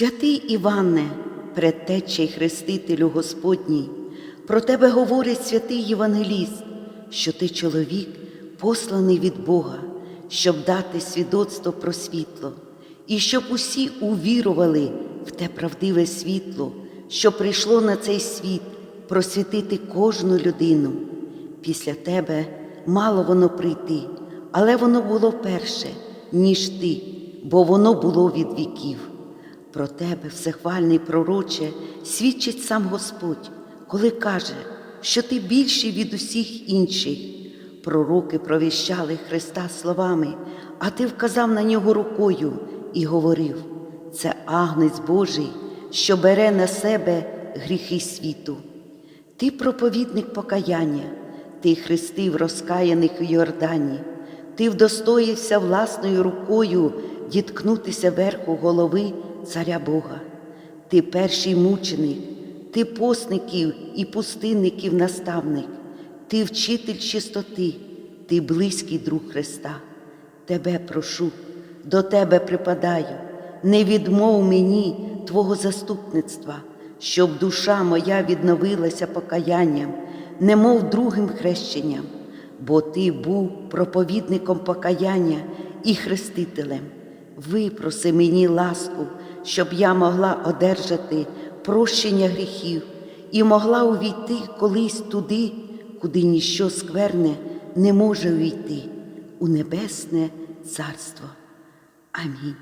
Святий Іване, предтече й хрестителю Господній, про тебе говорить святий Євангеліст, що ти чоловік, посланий від Бога, щоб дати свідоцтво про світло, і щоб усі увірували в те правдиве світло, що прийшло на цей світ просвітити кожну людину. Після тебе мало воно прийти, але воно було перше, ніж ти, бо воно було від віків. Про тебе, всехвальний пророче, свідчить сам Господь, коли каже, що ти більший від усіх інших. Пророки провіщали Христа словами, а ти вказав на нього рукою і говорив: це агнець Божий, що бере на себе гріхи світу. Ти проповідник покаяння, ти хрестив розкаяних у Йордані, ти вдостоївся власною рукою діткнутися верху голови царя Бога. Ти перший мученик, ти постників і пустинників наставник, ти вчитель чистоти, ти близький друг Христа. Тебе прошу, до тебе припадаю, не відмов мені Твого заступництва, щоб душа моя відновилася покаянням, немов другим хрещенням, бо Ти був проповідником покаяння і хрестителем. Випроси мені ласку, щоб я могла одержати прощення гріхів і могла увійти колись туди, куди ніщо скверне не може увійти, у небесне царство. Амінь.